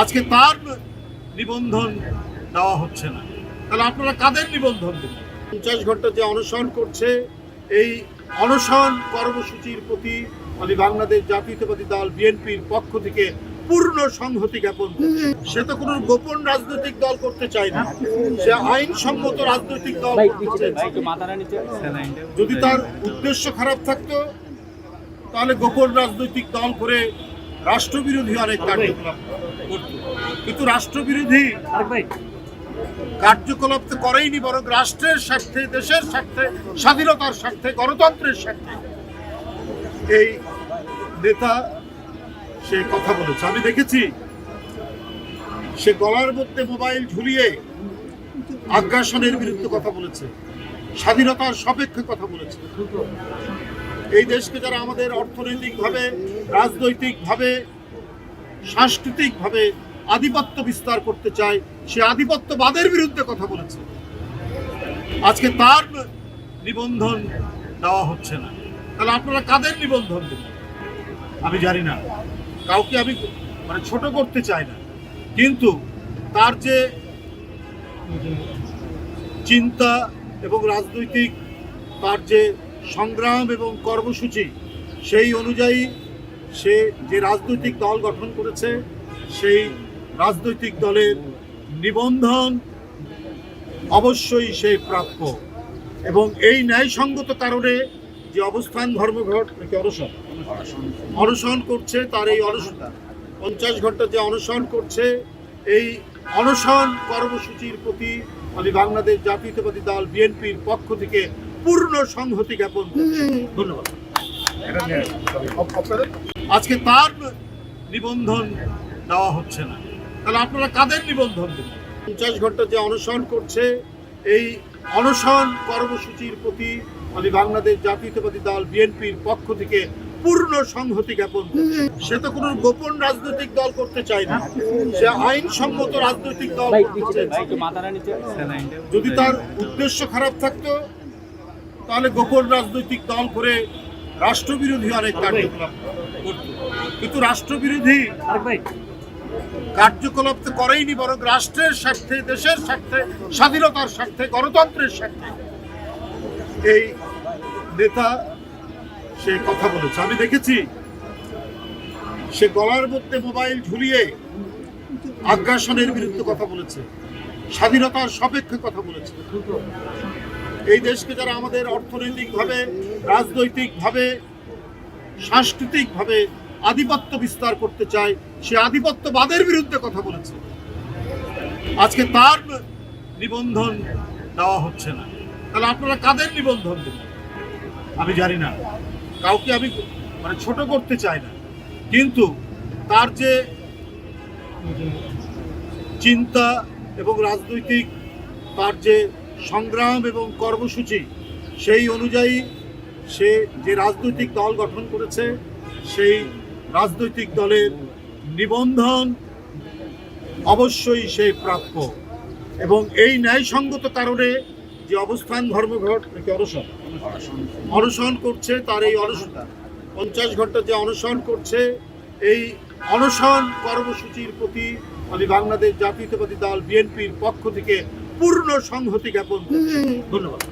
আজকে তার নিবন্ধন দেওয়া হচ্ছে না। তাহলে আপনারা কাদের নিবন্ধন দেবেন? পঞ্চাশ ঘণ্টা যে অনশন করছে এই অনশন কর্মসূচির প্রতি আমি বাংলাদেশ জাতীয়তাবাদী দল বিএনপির পক্ষ থেকে পূর্ণ সংহতি জ্ঞাপন সে তো কোনো গোপন রাজনৈতিক দল করতে চায় না। সে আইনসম্মত রাজনৈতিক দল যদি তার উদ্দেশ্য খারাপ থাকতো তাহলে গোপন রাজনৈতিক দল করে রাষ্ট্রবিরোধী অনেক কার্যকলাপ করত কিন্তু রাষ্ট্রবিরোধী কার্যকলাপ তো করেইনি বরং রাষ্ট্রের স্বার্থে দেশের স্বার্থে স্বাধীনতার স্বার্থে গণতন্ত্রের স্বার্থে। এই নেতা সে কথা বলেছে। আমি দেখেছি সে গলার মধ্যে মোবাইল ঝুলিয়ে আগ্রাসনের বিরুদ্ধে কথা বলেছে স্বাধীনতার সাপেক্ষে কথা বলেছে। এই দেশকে যারা আমাদের অর্থনৈতিকভাবে, রাজনৈতিকভাবে, সাংস্কৃতিকভাবে আধিপত্য বিস্তার করতে চায়, সে আধিপত্যবাদের বিরুদ্ধে কথা বলেছে। আজকে তার নিবন্ধন দেওয়া হচ্ছে না। তাহলে আপনারা কাদের নিবন্ধন দেবেন? আমি জানি না। কাউকে আমি মানে ছোট করতে চাই না। কিন্তু তার যে চিন্তা এবং রাজনৈতিক, তার যে সংগ্রাম এবং কর্মসূচি সেই অনুযায়ী সে যে রাজনৈতিক দল গঠন করেছে, সেই রাজনৈতিক দলের নিবন্ধন অবশ্যই সে প্রাপ্য। এবং এই ন্যায়সঙ্গত কারণে যে অবস্থান ধর্মঘট নাকি অনশন? অনশন করছে তার এই অনশন পঞ্চাশ ঘণ্টা যে অনশন করছে, এই অনশন কর্মসূচির প্রতি আমি বাংলাদেশ জাতীয়তাবাদী দল, বিএনপির পক্ষ থেকে পূর্ণ সংহতি জ্ঞাপন। ধন্যবাদ। আজকে তার নিবন্ধন দেওয়া হচ্ছে না। তাহলে আপনারা কাদের নিবন্ধন দেবেন? পঞ্চাশ ঘণ্টা যে অনশন করছে এই অনশন কর্মসূচির প্রতি আমি বাংলাদেশ জাতীয়তাবাদী দল বিএনপির পক্ষ থেকে পূর্ণ সংহতি জ্ঞাপন সে তো কোনো গোপন রাজনৈতিক দল করতে চায় না। সে আইনসম্মত রাজনৈতিক দল করতে চাইছে। যদি তার উদ্দেশ্য খারাপ থাকতো তাহলে গোপন রাজনৈতিক দল করে রাষ্ট্রবিরোধী অনেক কার্যকলাপ করত। কিন্তু রাষ্ট্রবিরোধী কার্যকলাপ তো করেইনি বরং রাষ্ট্রের স্বার্থে দেশের স্বার্থে স্বাধীনতার স্বার্থে গণতন্ত্রের স্বার্থে। এই নেতা সে কথা বলেছে। আমি দেখেছি সে গলার মধ্যে মোবাইল ঝুলিয়ে আগ্রাসনের বিরুদ্ধে কথা বলেছে স্বাধীনতার সাপেক্ষে কথা বলেছে। এই দেশকে যারা আমাদের অর্থনৈতিকভাবে, রাজনৈতিকভাবে, সাংস্কৃতিকভাবে আধিপত্য বিস্তার করতে চায়, সে আধিপত্যবাদের বিরুদ্ধে কথা বলেছে। আজকে তার নিবন্ধন দেওয়া হচ্ছে না। তাহলে আপনারা কাদের নিবন্ধন দেবেন? আমি জানি না। কাউকে আমি মানে ছোট করতে চাই না। কিন্তু তার যে চিন্তা এবং রাজনৈতিক, তার যে সংগ্রাম এবং কর্মসূচি সেই অনুযায়ী সে যে রাজনৈতিক দল গঠন করেছে, সেই রাজনৈতিক দলের নিবন্ধন অবশ্যই সে প্রাপ্য। এবং এই ন্যায়সঙ্গত কারণে যে অবস্থান ধর্মঘট নাকি অনশন? অনশন করছে তার এই অনশন পঞ্চাশ ঘণ্টা যে অনশন করছে, এই অনশন কর্মসূচির প্রতি আমি বাংলাদেশ জাতীয়তাবাদী দল, বিএনপির পক্ষ থেকে পূর্ণ সংহতি জ্ঞাপন। ধন্যবাদ।